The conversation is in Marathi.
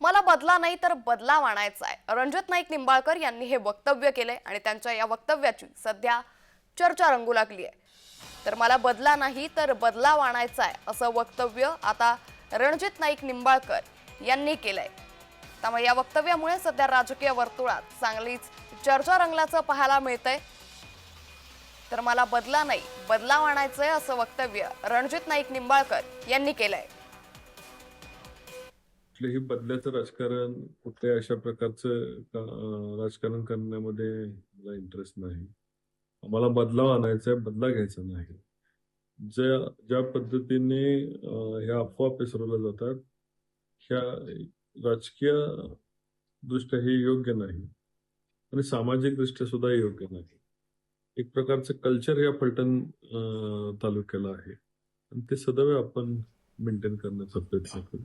मला बदला नाही तर बदलाव आणायचा आहे. रणजित नाईक निंबाळकर यांनी हे वक्तव्य केलंय आणि त्यांच्या या वक्तव्याची सध्या चर्चा रंगू लागली आहे तर मला बदला नाही तर बदलाव आणायचा आहे असं वक्तव्य आता रणजित नाईक निंबाळकर यांनी केलंय. त्यामुळे या वक्तव्यामुळे सध्या राजकीय वर्तुळात चांगलीच चर्चा रंगल्याचं पाहायला मिळतंय. तर मला बदला नाही बदलाव आणायचंय असं वक्तव्य रणजित नाईक निंबाळकर यांनी केलंय. कुठल्याही बदल्याचं राजकारण कुठल्याही अशा प्रकारचं राजकारण करण्यामध्ये मला इंटरेस्ट नाही. आम्हाला बदलाव आणायचा आहे बदला घ्यायचा नाही. ज्या ज्या पद्धतीने ह्या अफवा पसरवल्या जातात ह्या राजकीय दृष्ट्या हे योग्य नाही. आणि सामाजिक दृष्ट्या सुद्धा योग्य नाही. एक प्रकारचं कल्चर या फलटण तालुक्याला आहे. आणि ते सदैव आपण मेंटेन करण्याचा प्रयत्न करू.